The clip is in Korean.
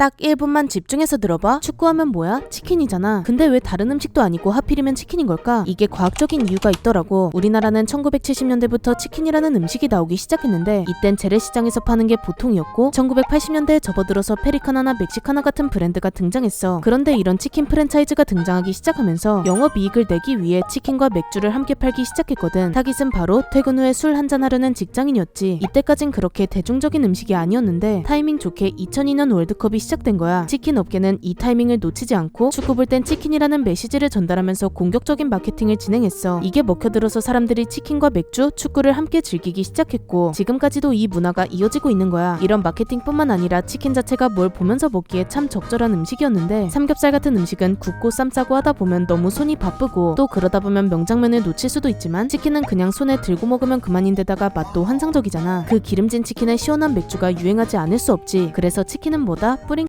딱 1분만 집중해서 들어봐. 축구하면 뭐야? 치킨이잖아. 근데 왜 다른 음식도 아니고 하필이면 치킨인 걸까? 이게 과학적인 이유가 있더라고. 우리나라는 1970년대부터 치킨이라는 음식이 나오기 시작했는데 이땐 재래시장에서 파는 게 보통이었고 1980년대에 접어들어서 페리카나나 멕시카나 같은 브랜드가 등장했어. 그런데 이런 치킨 프랜차이즈가 등장하기 시작하면서 영업 이익을 내기 위해 치킨과 맥주를 함께 팔기 시작했거든. 타깃은 바로 퇴근 후에 술 한잔 하려는 직장인이었지. 이때까진 그렇게 대중적인 음식이 아니었는데 타이밍 좋게 2002년 월드컵이 시작 된 거야. 치킨 업계는 이 타이밍을 놓치지 않고 축구 볼 땐 치킨이라는 메시지를 전달하면서 공격적인 마케팅을 진행했어. 이게 먹혀들어서 사람들이 치킨과 맥주, 축구를 함께 즐기기 시작했고 지금까지도 이 문화가 이어지고 있는 거야. 이런 마케팅뿐만 아니라 치킨 자체가 뭘 보면서 먹기에 참 적절한 음식이었는데 삼겹살 같은 음식은 굽고 쌈 싸고 하다 보면 너무 손이 바쁘고 또 그러다 보면 명장면을 놓칠 수도 있지만 치킨은 그냥 손에 들고 먹으면 그만인데다가 맛도 환상적이잖아. 그 기름진 치킨에 시원한 맥주가 유행하지 않을 수 없지. 그래서 치킨은 뭐다? 뿌리